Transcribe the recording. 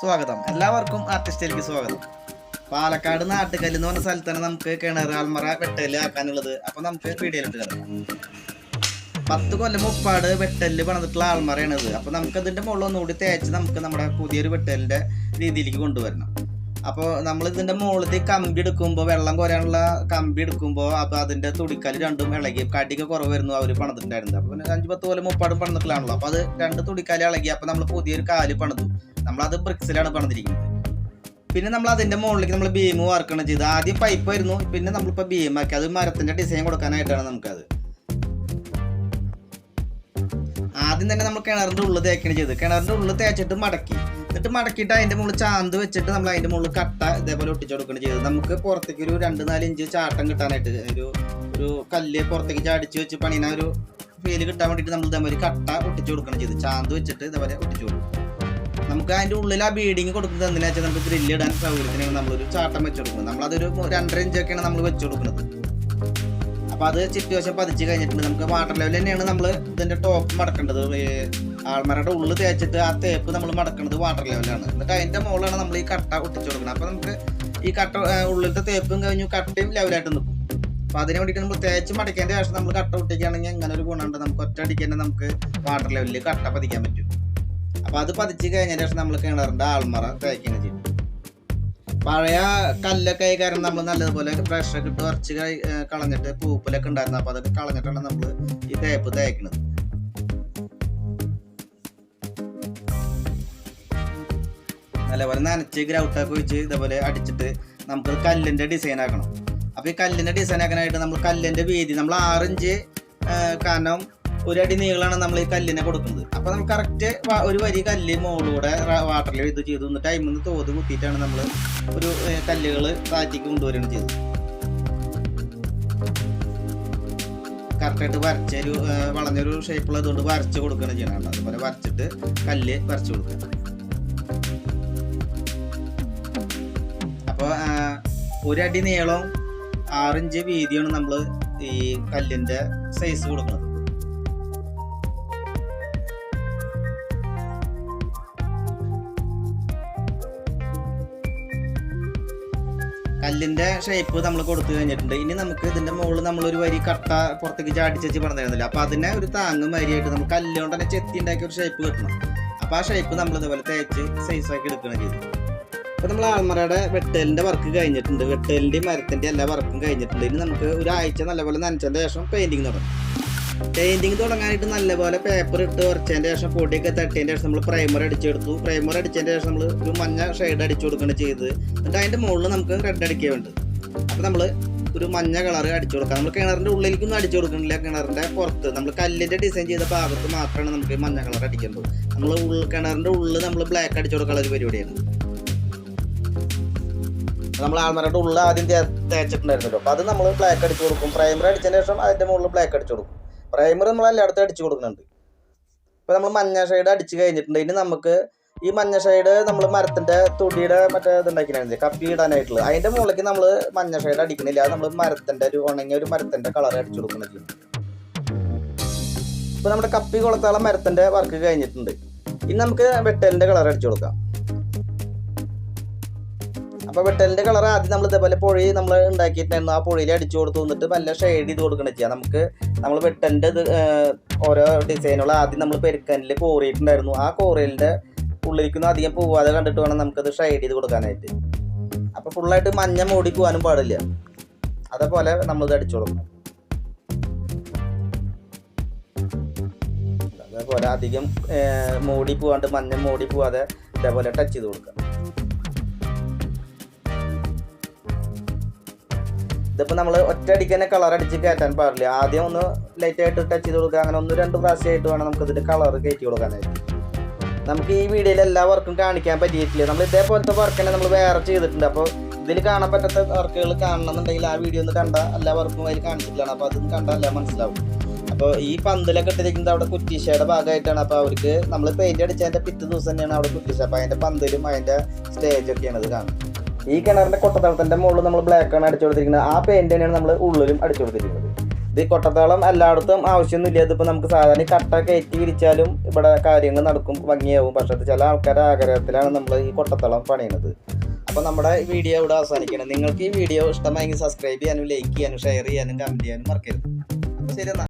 സ്വാഗതം. എല്ലാവർക്കും ആർട്ടിസ്റ്റിലേക്ക് സ്വാഗതം. പാലക്കാട് നാട്ടുകല്ല് എന്ന് പറഞ്ഞ സ്ഥലത്താണ് നമുക്ക് കിണർ ആൽമറ വെട്ടൽ ആക്കാനുള്ളത്. അപ്പൊ നമുക്ക് വീഡിയോയിലിട്ട് കിടക്കാം പത്ത് കൊല്ലം മുപ്പാട് വെട്ടൽ പണിതിട്ടുള്ള ആൾമറയാണ് ഇത്. അപ്പൊ നമുക്ക് അതിന്റെ മുകളിൽ ഒന്നുകൂടി തേച്ച് നമുക്ക് നമ്മുടെ പുതിയൊരു വെട്ടലിന്റെ രീതിയിലേക്ക് കൊണ്ടുവരണം. അപ്പോൾ നമ്മൾ ഇതിന്റെ മുകളിൽ കമ്പി എടുക്കുമ്പോൾ വെള്ളം കോരാനുള്ള കമ്പി എടുക്കുമ്പോൾ അപ്പോൾ അതിന്റെ തുടിക്കൽ രണ്ടും ഇളകി കടിക്ക് കുറവ് വരുന്നു അവർ പണിതിട്ടുണ്ടായിരുന്നത്. അപ്പോൾ പിന്നെ അഞ്ച് പത്ത് പോലെ മുപ്പാടും പണിതിട്ടുള്ളതാണല്ലോ. അപ്പോൾ അത് രണ്ട് തുടിക്കാലി ഇളകി അപ്പോൾ നമ്മൾ പുതിയൊരു കാൽ പണിതു. നമ്മളത് ബ്രിക്സിലാണ് പണിതിരിക്കുന്നത്. പിന്നെ നമ്മൾ അതിന്റെ മുകളിലേക്ക് നമ്മൾ ബീം വാർക്കണം ചെയ്ത് ആദ്യം പൈപ്പ് ആയിരുന്നു. പിന്നെ നമ്മളിപ്പോൾ ബീം ആക്കി. അത് മരത്തിന്റെ ഡിസൈൻ കൊടുക്കാനായിട്ടാണ് നമുക്കത്. ആദ്യം തന്നെ നമ്മൾ കിണറിന്റെ ഉള്ളിൽ തേക്കണം ചെയ്ത് കിണറിന്റെ ഉള്ളിൽ തേച്ചിട്ട് മടക്കി. എന്നിട്ട് മടക്കിയിട്ട് അതിന്റെ മുകളിൽ ചാന്ത് വെച്ചിട്ട് നമ്മൾ അതിന്റെ മുകളിൽ കട്ട ഇതേപോലെ ഒട്ടിച്ചു കൊടുക്കണം ചെയ്തത്. നമുക്ക് പുറത്തേക്ക് ഒരു രണ്ട് നാല് ഇഞ്ച് ചാട്ടം കിട്ടാനായിട്ട് ഒരു ഒരു കല്ല് പുറത്തേക്ക് ചാടിച്ച് വെച്ച് പണിയുന്ന ഒരു ഫീൽ കിട്ടാൻ വേണ്ടിയിട്ട് നമ്മൾ ഇതേപോലെ കട്ട ഒട്ടിച്ചു കൊടുക്കണം ചെയ്ത് ചാന്ത് വെച്ചിട്ട് ഇതേപോലെ ഒട്ടിച്ചു കൊടുക്കും നമുക്ക് അതിന്റെ ഉള്ളിൽ ആ ബീഡിങ് കൊടുക്കുന്നത് എന്തിനാ വെച്ചാൽ നമുക്ക് ഗ്രില്ല് ഇടാൻ സൗകര്യത്തിനാണ് നമ്മളൊരു ചാട്ടം വെച്ച് കൊടുക്കുന്നത് നമ്മളതൊരു രണ്ടര ഇഞ്ചൊക്കെയാണ് നമ്മൾ വെച്ച് കൊടുക്കുന്നത് അപ്പൊ അത് ചുറ്റുവശം പതിച്ച് കഴിഞ്ഞിട്ടുണ്ട്. നമുക്ക് വാട്ടർ ലെവൽ തന്നെയാണ് നമ്മൾ ഇതിന്റെ ടോപ്പ് മടക്കേണ്ടത്. ആൾമരയുടെ ഉള്ളിൽ തേച്ചിട്ട് ആ തേപ്പ് നമ്മൾ മടക്കുന്നത് വാട്ടർ ലെവലാണ് എന്നിട്ട് അതിന്റെ മുകളിലാണ് നമ്മൾ ഈ കട്ട ഒട്ടിച്ചു കൊടുക്കുന്നത് അപ്പോൾ നമുക്ക് ഈ കട്ട ഉള്ളിലത്തെ തേപ്പും കഴിഞ്ഞു കട്ടയും ലെവലായിട്ട് നിൽക്കും അപ്പോൾ അതിന് വേണ്ടിയിട്ട് നമ്മൾ തേച്ച് മടക്കേണ്ട ശേഷം നമ്മൾ കട്ട ഒട്ടിക്കുകയാണെങ്കിൽ അങ്ങനെ ഒരു ഗുണമുണ്ട്? നമുക്ക് ഒറ്റ അടിക്കേണ്ട നമുക്ക് വാട്ടർ ലെവലിൽ കട്ട പതിക്കാൻ പറ്റും. അപ്പൊ അത് പതിച്ച് കഴിഞ്ഞ ശേഷം നമ്മൾ കിണറിന്റെ ആൾമറ തേക്കുകയാണ് ചെയ്യും. പഴയ കല്ലൊക്കെ ആയി കാരണം നമ്മൾ നല്ലതുപോലെ പ്രഷർ ഇട്ട് ഉറച്ച് കളഞ്ഞിട്ട് പൂപ്പലൊക്കെ ഉണ്ടായിരുന്നു. അപ്പൊ അതൊക്കെ കളഞ്ഞിട്ടാണ് നമ്മൾ ഈ തേപ്പ് തേക്കുന്നത് നല്ലപോലെ നനച്ച് ഗ്രൗട്ടൊക്കെ ഒഴിച്ച് ഇതേപോലെ അടിച്ചിട്ട് നമുക്ക് കല്ലിന്റെ ഡിസൈൻ ആക്കണം. അപ്പൊ ഈ കല്ലിന്റെ ഡിസൈൻ ആക്കാനായിട്ട് നമ്മൾ കല്ലിന്റെ വീതി നമ്മൾ ആറിഞ്ച് കനം ഒരു അടി നീളമാണ് നമ്മൾ ഈ കല്ലിനെ കൊടുക്കുന്നത്. അപ്പൊ നമുക്ക് കറക്റ്റ് ഒരു വരി കല്ല് മുകളിലൂടെ വാട്ടറിൽ ഇത് ചെയ്തു. എന്നിട്ട് നിന്ന് തോത് കുത്തിയിട്ടാണ് നമ്മൾ ഒരു കല്ലുകൾ താറ്റിക്ക് കൊണ്ടുവരികയാണ് ചെയ്തത്. കറക്റ്റായിട്ട് വരച്ച ഒരു ഏ, വളഞ്ഞൊരു ഷേപ്പുള്ള ഇതുകൊണ്ട് വരച്ച് കൊടുക്കുകയാണ് ചെയ്യണം അതുപോലെ വരച്ചിട്ട് കല്ല് വരച്ച് കൊടുക്കുക. അപ്പോൾ ഒരടി നീളം ആറിഞ്ച് വീതിയാണ് നമ്മൾ ഈ കല്ലിന്റെ സൈസ് കൊടുക്കുന്നത്. കല്ലിന്റെ ഷേപ്പ് നമ്മൾ കൊടുത്തു കഴിഞ്ഞിട്ടുണ്ട്. ഇനി നമുക്ക് ഇതിന്റെ മുകളിൽ നമ്മൾ ഒരു വരി കട്ട പുറത്തേക്ക് ചാടിച്ചു പറഞ്ഞിരുന്നില്ല? അപ്പൊ അതിനെ ഒരു താങ്ങും വരിയായിട്ട് നമുക്ക് കല്ലുകൊണ്ട് തന്നെ ചെത്തി ഉണ്ടാക്കിയ ഒരു ഷേപ്പ് കിട്ടണം. അപ്പൊ ആ ഷേപ്പ് നമ്മൾ ഇതുപോലെ തേച്ച് സൈസ് എടുക്കണം ചെയ്തു അപ്പൊ നമ്മൾ ആൾമറയുടെ വെട്ടലിന്റെ വർക്ക് കഴിഞ്ഞിട്ടുണ്ട്. വെട്ടലിന്റെ മരത്തിന്റെ എല്ലാ വർക്കും കഴിഞ്ഞിട്ടുണ്ട്. ഇനി നമുക്ക് ഒരാഴ്ച നല്ലപോലെ നനച്ചതിന് ശേഷം പെയിന്റിങ് തുടങ്ങും. പെയിന്റിങ് തുടങ്ങാനായിട്ട് നല്ലപോലെ പേപ്പർ ഇട്ട് ഉറച്ചതിന്റെ ശേഷം പൊടിയൊക്കെ തട്ടിയതിന്റെ ശേഷം നമ്മൾ പ്രൈമർ അടിച്ചെടുത്തു. പ്രൈമർ അടിച്ചതിന്റെ ശേഷം നമ്മൾ ഒരു മഞ്ഞ ഷെയ്ഡ് അടിച്ചു കൊടുക്കുകയാണ് ചെയ്തത്. എന്നിട്ട് അതിന്റെ മുകളിൽ നമുക്ക് റെഡ് അടിക്കുകയുണ്ട്. അപ്പോൾ നമ്മൾ ഒരു മഞ്ഞ കളർ അടിച്ചു കൊടുക്കാം. നമ്മൾ കിണറിന്റെ ഉള്ളിലേക്കൊന്നും അടിച്ചു കൊടുക്കണില്ല കിണറിന്റെ പുറത്ത്. നമ്മൾ കല്ലിന്റെ ഡിസൈൻ ചെയ്ത ഭാഗത്ത് മാത്രമാണ് നമുക്ക് മഞ്ഞ കളർ അടിക്കേണ്ടത്. നമ്മൾ ഉൾ കിണറിന്റെ ഉള്ളിൽ നമ്മൾ ബ്ലാക്ക് അടിച്ചു കൊടുക്കാനുള്ള ഒരു പരിപാടിയാണ്. നമ്മൾ ആൾമരയുടെ ഉള്ളിൽ ആദ്യം തേച്ചിട്ടുണ്ടായിരുന്നല്ലോ. അപ്പൊ അത് നമ്മൾ ബ്ലാക്ക് അടിച്ചു കൊടുക്കും. പ്രൈമർ അടിച്ചതിന് ശേഷം അതിന്റെ മുകളിൽ ബ്ലാക്ക് അടിച്ചു കൊടുക്കും. പ്രൈമർ നമ്മൾ എല്ലായിടത്തും അടിച്ചു കൊടുക്കുന്നുണ്ട്. ഇപ്പം നമ്മൾ മഞ്ഞ ഷെയ്ഡ് അടിച്ച് കഴിഞ്ഞിട്ടുണ്ട്. ഇനി നമുക്ക് ഈ മഞ്ഞ ഷെയ്ഡ് നമ്മൾ മരത്തിന്റെ തൊടിയുടെ മറ്റേ ഇതുണ്ടാക്കിയിരുന്നില്ലേ കപ്പി ഇടാനായിട്ടുള്ളത് അതിന്റെ മുകളിലേക്ക് നമ്മൾ മഞ്ഞ ഷെയ്ഡ് അടിക്കണില്ല. അത് നമ്മൾ മരത്തിന്റെ ഒരു ഉണങ്ങിയ ഒരു മരത്തിന്റെ കളർ അടിച്ചു കൊടുക്കുന്നത് ഇപ്പം നമ്മുടെ കപ്പി കൊളത്താളം മരത്തിന്റെ വർക്ക് കഴിഞ്ഞിട്ടുണ്ട്. ഇനി നമുക്ക് വെട്ടലിന്റെ കളർ അടിച്ചു കൊടുക്കാം. അപ്പൊ വെട്ടലിന്റെ കളർ ആദ്യം നമ്മൾ ഇതേപോലെ പൊഴി നമ്മൾ ഉണ്ടാക്കിയിട്ടുണ്ടായിരുന്നു. ആ പൊഴിയിൽ അടിച്ചു കൊടുത്തു വന്നിട്ട് നല്ല ഷെയ്ഡ് ചെയ്ത് കൊടുക്കണം ചെയ്യാം. നമുക്ക് നമ്മൾ വെട്ടലിന്റെ ഇത് ഓരോ ഡിസൈനുകൾ ആദ്യം നമ്മൾ പെരുക്കനിൽ കോറിയിട്ടുണ്ടായിരുന്നു ആ കോറിയലിന്റെ ഉള്ളിലേക്കൊന്നും അധികം പോവാതെ കണ്ടിട്ട് വേണം നമുക്കത് ഷെയ്ഡ് ചെയ്ത് കൊടുക്കാനായിട്ട്. അപ്പൊ ഫുള്ളായിട്ട് മഞ്ഞ മൂടി പോകാനും പാടില്ല. അതേപോലെ നമ്മൾ ഇത് അടിച്ചു കൊടുക്കണം. അതേപോലെ അധികം മൂടി പോവാണ്ട് മഞ്ഞ മൂടി പോവാതെ ഇതേപോലെ ടച്ച് ചെയ്ത് കൊടുക്കുക ഇതിപ്പോ നമ്മൾ ഒറ്റയടിക്ക് തന്നെ കളർ അടിച്ച് കയറ്റാൻ പാടില്ല. ആദ്യം ഒന്ന് ലൈറ്റായിട്ട് ടച്ച് ചെയ്ത് കൊടുക്കുക. അങ്ങനെ ഒന്ന് രണ്ട് പ്രാവശ്യമായിട്ട് വേണം നമുക്ക് ഇതിന്റെ കളർ കയറ്റി കൊടുക്കാനായിട്ട്. നമുക്ക് ഈ വീഡിയോയിൽ എല്ലാ വർക്കും കാണിക്കാൻ പറ്റിയിട്ടില്ല. നമ്മൾ ഇതേപോലത്തെ വർക്ക് തന്നെ നമ്മൾ വേറെ ചെയ്തിട്ടുണ്ട്. അപ്പോൾ ഇതിൽ കാണാൻ പറ്റാത്ത വർക്കുകൾ കാണണമെന്നുണ്ടെങ്കിൽ ആ വീഡിയോ ഒന്ന് കണ്ട എല്ലാ വർക്കും അതിൽ കാണിച്ചിട്ടില്ലാണ്. അപ്പോൾ അതൊന്നും കണ്ടാൽ എല്ലാം മനസ്സിലാവും. അപ്പോൾ ഈ പന്തലൊക്കെ ഇട്ടിരിക്കുന്നത് അവിടെ കുറ്റീശയുടെ ഭാഗമായിട്ടാണ്. അപ്പോൾ അവർക്ക് നമ്മൾ പെയിന്റ് അടിച്ചതിന്റെ പിറ്റേ ദിവസം തന്നെയാണ് അവിടെ കുറ്റീശ അപ്പോൾ അതിന്റെ പന്തലും അതിന്റെ സ്റ്റേജൊക്കെയാണ് ഇത് കാണുന്നത്. ഈ കിണറിന്റെ കൊട്ടത്തളത്തിന്റെ മുകളിൽ നമ്മൾ ബ്ലാക്ക് ആണ് അടിച്ചു കൊടുത്തിരിക്കുന്നത്. ആ പെയിന്റ് തന്നെയാണ് നമ്മൾ ഉള്ളിലും അടിച്ചു കൊടുത്തിരിക്കുന്നത്. ഇത് കൊട്ടത്താളം എല്ലായിടത്തും ആവശ്യമൊന്നുമില്ല. ഇതിപ്പോൾ നമുക്ക് സാധാരണ കട്ട കയറ്റി വിരിച്ചാലും ഇവിടെ കാര്യങ്ങൾ നടക്കും ഭംഗിയാവും. പക്ഷേ ചില ആൾക്കാരുടെ ആഗ്രഹത്തിലാണ് നമ്മൾ ഈ കൊട്ടത്താളം പണിയുന്നത് അപ്പോൾ നമ്മുടെ വീഡിയോ ഇവിടെ അവസാനിക്കണം. നിങ്ങൾക്ക് ഈ വീഡിയോ ഇഷ്ടമായെങ്കിൽ സബ്സ്ക്രൈബ് ചെയ്യാനും ലൈക്ക് ചെയ്യാനും ഷെയർ ചെയ്യാനും കമന്റ് ചെയ്യാനും മറക്കരുത്. അപ്പോൾ ശരി എന്നാൽ